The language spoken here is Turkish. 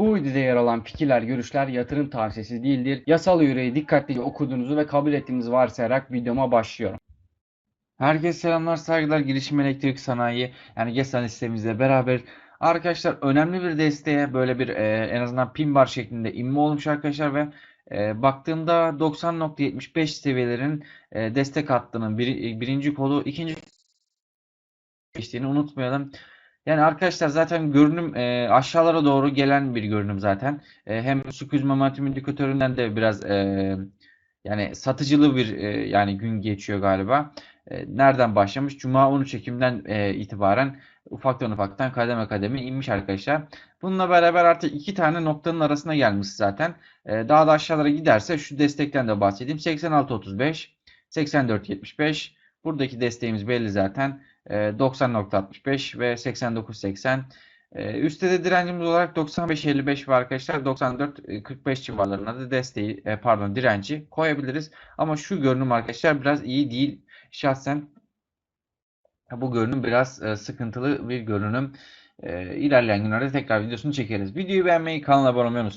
Bu videoda yer alan fikirler, görüşler yatırım tavsiyesi değildir. Yasal yüreği dikkatlice okuduğunuzu ve kabul ettiğinizi varsayarak videoma başlıyorum. Herkese selamlar, saygılar. Girişim Elektrik Sanayi yani GESAN listemizle beraber arkadaşlar önemli bir desteğe böyle bir e, en azından pin bar şeklinde inme olmuş arkadaşlar ve e, baktığımda 90.75 seviyelerin e, destek hattının bir, birinci kolu ikinci geçtiğini unutmayalım. Yani arkadaşlar zaten görünüm e, aşağılara doğru gelen bir görünüm zaten. E, hem süküz momentum indikatöründen de biraz e, yani satıcılı bir e, yani gün geçiyor galiba. E, nereden başlamış? Cuma 13 Ekim'den e, itibaren ufaktan ufaktan kademe kademe inmiş arkadaşlar. Bununla beraber artık iki tane noktanın arasına gelmiş zaten. E, daha da aşağılara giderse şu destekten de bahsedeyim. 86.35, 84.75. Buradaki desteğimiz belli zaten. E, 90.65 ve 89.80. E, üstte de direncimiz olarak 95.55 var arkadaşlar. 94.45 civarlarına da desteği e, pardon direnci koyabiliriz. Ama şu görünüm arkadaşlar biraz iyi değil. Şahsen bu görünüm biraz e, sıkıntılı bir görünüm. E, ilerleyen günlerde tekrar videosunu çekeriz. Videoyu beğenmeyi, kanala abone olmayı unutmayın.